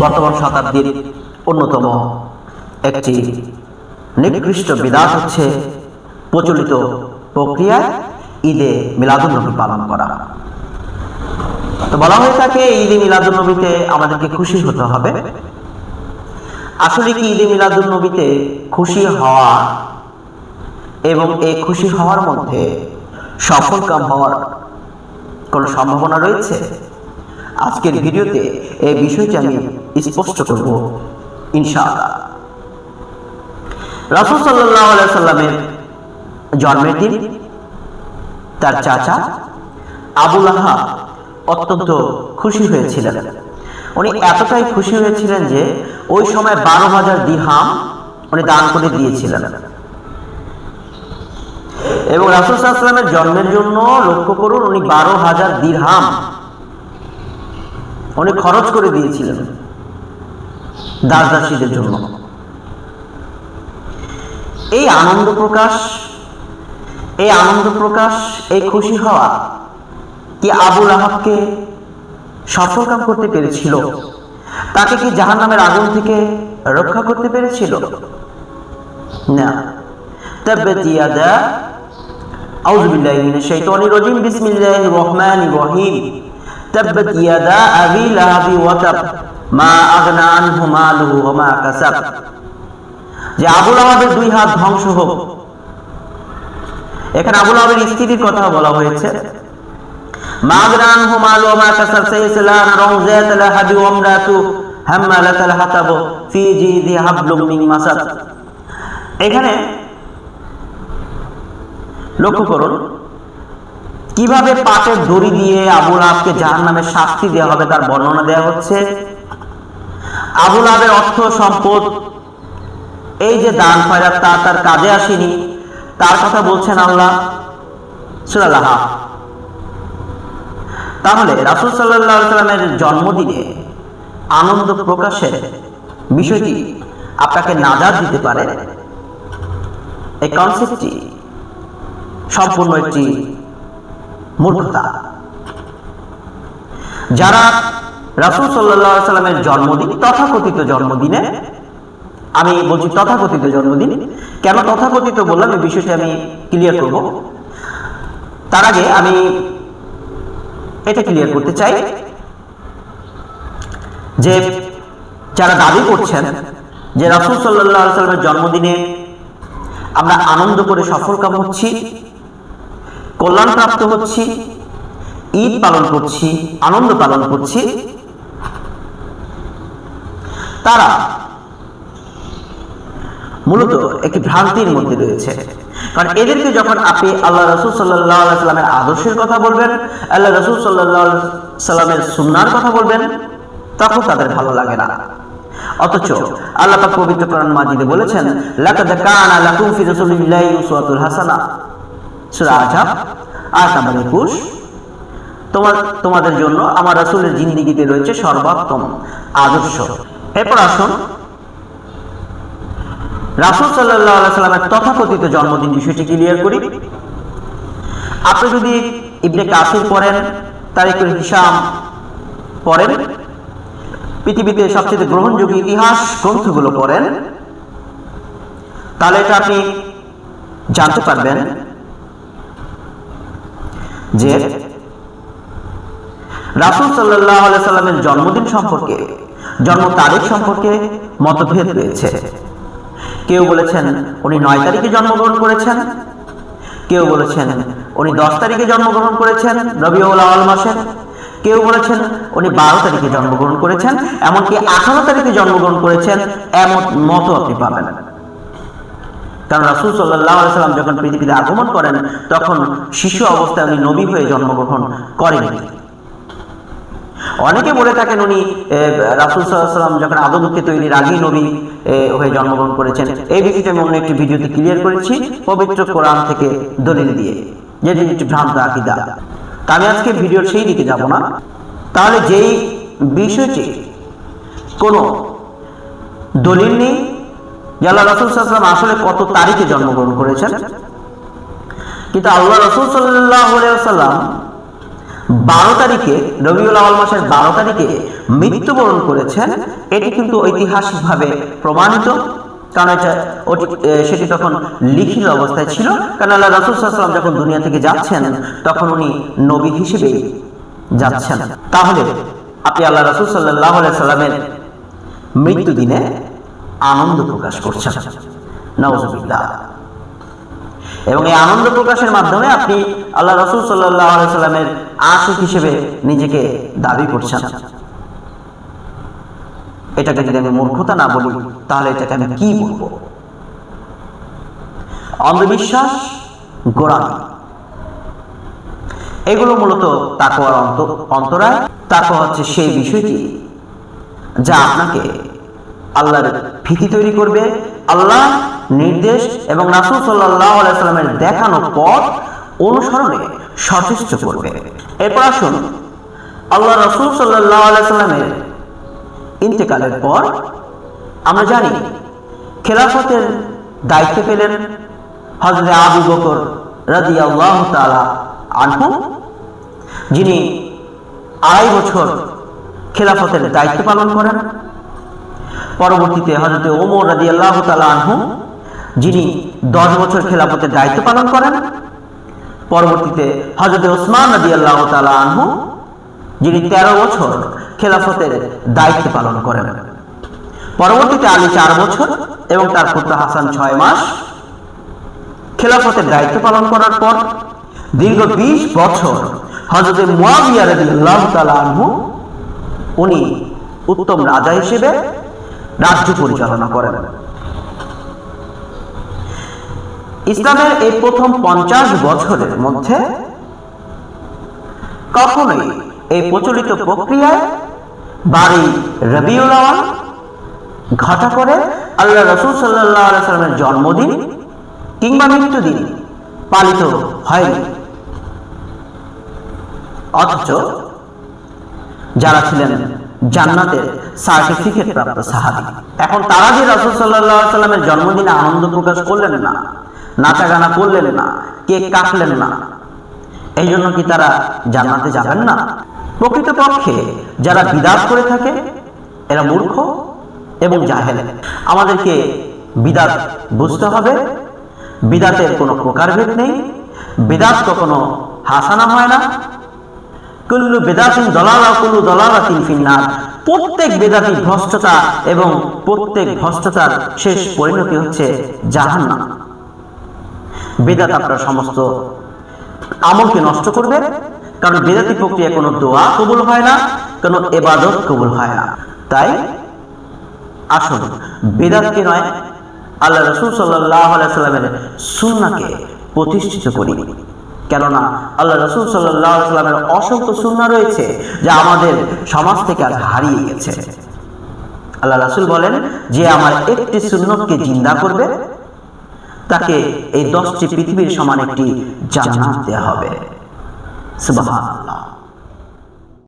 বর্তমান শতাব্দীর অন্যতম একটি নিকৃষ্ট বিদাত হচ্ছে প্রচলিত প্রক্রিয়ায় ঈদে মিলাদুন্নবী পালন করা। তো বলা হয়ে থাকে, ঈদে মিলাদুন্নবীতে আমাদেরকে খুশি হতে হবে। আসলে কি ঈদে মিলাদুন্নবীতে খুশি হওয়া এবং এই খুশি হওয়ার মধ্যে সফল কাম হওয়ার কোনো সম্ভাবনা রয়েছে? আজকের ভিডিওতে এই বিষয়টি আমি স্পষ্ট করব, ইনশাআল্লাহ। রাসুল সাল্লাহ সাল্লামের জন্মের দিন তার চাচা আবুল আহা অত্যন্ত খুশি হয়েছিলেন। উনি এতটাই খুশি হয়েছিলেন যে ওই সময় বারো হাজার দিহাম উনি দান করে দিয়েছিলেন। এবং রাসুল সাল্লামের জন্মের জন্য লক্ষ্য করুন, উনি বারো হাজার দিরহাম উনি খরচ করে দিয়েছিলেন। দাস দাসীদের জন্য। এই আনন্দ প্রকাশ এই আনন্দ প্রকাশ এই খুশি হওয়া কি আবুল আহাবকে সফলকাম করতে পেরেছিল? তাকে কি জাহান নামের আগুন থেকে রক্ষা করতে পেরেছিল? না। তাব্বাত ইয়াদা আউযু বিল্লাহি মিনাশ শাইতানির রাজিম বিসমিল্লাহির রহমানির রহিম। আবি লাহাবি ওয়া তাব মা আগনা আনহু মালুহু ওয়া মা কাসাব। যে আবুল আহাবের দুই হাত ধ্বংস হোক। এখানে আবুল আহাবের কথা বলা হয়েছে। মা কাসাব সাইসলা নারুন যাত লাহাবি ওয়া আমরাতু হাম্মালাতাল হাতাব ফি জিদি হাবলুম মিন এখানে লক্ষ্য করুন কীভাবে পাটের দড়ি দিয়ে আবুল আবকে জাহান নামে শাস্তি দেওয়া হবে তার বর্ণনা দেওয়া হচ্ছে? আবুল আবের অর্থ সম্পদ, এই যে দান খয়রাত, তা তার কাজে আসেনি। তার কথা বলছেন আল্লাহ। সুরাল্লাহ তাহলে রাসুল সাল্লাহ সাল্লামের জন্মদিনে আনন্দ প্রকাশের বিষয়টি আপনাকে নাজাদ দিতে পারে। এই কনসেপ্টটি সম্পূর্ণ একটি মূর্খতা। যারা রাসুল সাল্লাহ সাল্লামের জন্মদিন, তথাকথিত জন্মদিনে, আমি বলছি তথাকথিত জন্মদিন, কেন তথাকথিত বললাম এই বিষয়টি আমি ক্লিয়ার করব। তার আগে আমি এটা ক্লিয়ার করতে চাই যে যারা দাবি করছেন যে রাসুল সাল্লাহ সাল্লামের জন্মদিনে আমরা আনন্দ করে সফল কাম হচ্ছি কল্যাণ প্রাপ্ত হচ্ছি, ঈদ পালন করছি, আনন্দ পালন করছি। তারা মূলত একটি ভ্রান্তির মধ্যে রয়েছে। কারণ এদেরকে যখন আপনি আল্লাহ রসুল সাল্লাহ সাল্লামের আদর্শের কথা বলবেন, আল্লাহ রসুল সাল্লামের সুন্নার কথা বলবেন, তখন তাদের ভালো লাগে না। অথচ আল্লাহ পবিত্র কোরআন মাজিদে বলেছেন, লাকাদ কানা লাকুম ফি রাসূলিল্লাহি উসওয়াতুল হাসানা। সূরা আজাব 21 তোমার, তোমাদের জন্য আমার রাসূলের জিন্দেগিতে রয়েছে সর্বোত্তম আদর্শ। এরপর আসুন। রাসূল আলাইহি সাল্লামের তথাকথিত জন্মদিন বিষয়টি ক্লিয়ার করি। আপনি যদি ইবনে কাসির পড়েন তারিকুল হিসাম পড়েন, পৃথিবীতে সবচেয়ে গ্রহণযোগ্য ইতিহাস গ্রন্থগুলো পড়েন, তাহলে এটা আপনি জানতে পারবেন। যে রাসুল সাল্লাহ সাল্লামের জন্মদিন সম্পর্কে, জন্ম তারিখ সম্পর্কে মতভেদ রয়েছে। কেউ বলেছেন উনি নয় তারিখে জন্মগ্রহণ করেছেন, কেউ বলেছেন উনি দশ তারিখে জন্মগ্রহণ করেছেন রবিউল আওয়াল মাসের কেউ বলেছেন উনি বারো তারিখে জন্মগ্রহণ করেছেন, এমনকি আঠারো তারিখে জন্মগ্রহণ করেছেন, এমন মতো আপনি পাবেন। কারণ রাসুল সাল্লাহ সাল্লাম যখন পৃথিবীতে আগমন করেন, তখন শিশু অবস্থায় উনি নবী হয়ে জন্মগ্রহণ করেন অনেকে বলে থাকেন উনি রাসুল সাল্লাম যখন আদমকে তৈরির আগেই নবী হয়ে জন্মগ্রহণ করেছেন। এই বিষয়টি আমি অন্য একটি ভিডিওতে ক্লিয়ার করেছি, পবিত্র কোরআন থেকে দলিল দিয়ে। যেটি একটি ভ্রান্ত আকিদা। তা আমি আজকে ভিডিওর সেই দিকে যাব না। তাহলে যেই বিষয়টি কোনো দলিল নেই আল্লাহ রসুল সাল্লাম আসলে কত তারিখে জন্মগ্রহণ করেছেন? কিন্তু আল্লাহ রসুল সাল্লাম বারো তারিখে, রবিউল আওয়াল মাসের বারো তারিখে মৃত্যুবরণ করেছেন। এটি কিন্তু ঐতিহাসিকভাবে প্রমাণিত, কারণ এটা সেটি তখন লিখিত অবস্থায় ছিল। কারণ আল্লাহ রসুল সাল্লাম যখন দুনিয়া থেকে যাচ্ছেন, তখন উনি নবী হিসেবে যাচ্ছেন। তাহলে, আপনি আল্লাহ রসুল সাল্লাহ সাল্লামের মৃত্যু দিনে আনন্দ প্রকাশ করছেন। নওয়াজবিল্লাহ এবং এই আনন্দ প্রকাশের মাধ্যমে আপনি আল্লাহ রসুল সাল্লামের আশিক হিসেবে নিজেকে দাবি করছেন। এটাকে যদি আমি মূর্খতা না বলি, তাহলে এটাকে আমি কি বলব? অন্ধবিশ্বাস, গোড়ামি। এগুলো মূলত তাকওয়ার অন্ত অন্তরায়। তাকওয়া হচ্ছে সেই বিষয়টি যা আপনাকে আল্লাহর ভীতি তৈরি করবে, আল্লাহ নির্দেশ এবং রাসুল সাল্লাহ সাল্লামের দেখানো পথ অনুসরণে সচেষ্ট করবে। এরপর আসুন আল্লাহ রসুল সাল্লাহ সাল্লামের ইন্তেকালের পর আমরা জানি, খেলাফতের দায়িত্ব পেলেন হজরত আবু বকর রাজি আল্লাহ তালা আনহু, যিনি আড়াই বছর খেলাফতের দায়িত্ব পালন করেন। পরবর্তীতে হজরত ওমর রাজি আল্লাহ আনহু, যিনি দশ বছর খেলাফতের দায়িত্ব পালন করেন। পরবর্তীতে হজরত ওসমান রাজি আল্লাহ আনহু, যিনি তেরো বছর খেলাফতের দায়িত্ব পালন করেন। পরবর্তীতে আলী চার বছর এবং তার পুত্র হাসান ছয় মাস খেলাফতের দায়িত্ব পালন করার পর দীর্ঘ বিশ বছর হজরত মুয়াবিয়া রাদিয়াল্লাহু তাআলা আনহু, উনি উত্তম রাজা হিসেবে রাজ্য পরিচালনা করেন। ইসলামের এই প্রথম পঞ্চাশ বছরের মধ্যে কখনোই এই প্রচলিত প্রক্রিয়ায় বাড়ি রবিউল ঘটা করে আল্লাহ রসুল সাল্লাহ সাল্লামের জন্মদিন কিংবা মৃত্যুদিন পালিত হয়নি। অথচ যারা ছিলেন জান্নাতের সার্টিফিকেট প্রাপ্ত সাহাবি। এখন তারা যে রসুল সাল্লাহ সাল্লামের জন্মদিনে আনন্দ প্রকাশ করলেন না নাচা গানা করলেন না, কেক কাটলেন না এই জন্য কি তারা জান্নাতে যাবেন না? প্রকৃতপক্ষে যারা বিদাত করে থাকে, এরা মূর্খ এবং জাহেল। আমাদেরকে বিদাত বুঝতে হবে। বিদাতের কোনো প্রকারভেদ নেই। বিদাত কখনো হাসানা হয় না। কুল্লু বেদাতিন দলালা কুল্লু দলালাতিন ফিন্নার। প্রত্যেক বেদাতি ভ্রষ্টতা এবং প্রত্যেক ভ্রষ্টতার শেষ পরিণতি হচ্ছে জাহান্নাম। বেদাত আপনার সমস্ত আমলকে নষ্ট করবে, কারণ বেদাতি প্রক্রিয়া কোনো দোয়া কবুল হয় না, কোনো এবাদত কবুল হয় না। তাই আসুন, বেদাতকে নয়, আল্লাহ রসুল সাল্লাহ সুন্নাকে প্রতিষ্ঠিত করি। কেননা আল্লাহ রসুল সাল্লামের অসংখ্য সুন্না রয়েছে যা আমাদের সমাজ থেকে আজ হারিয়ে গেছে। আল্লাহ রসুল বলেন, যে আমার একটি সুন্নতকে জিন্দা করবে, তাকে এই দশটি পৃথিবীর সমান একটি জান্নাত দেওয়া হবে। সুবহানাল্লাহ।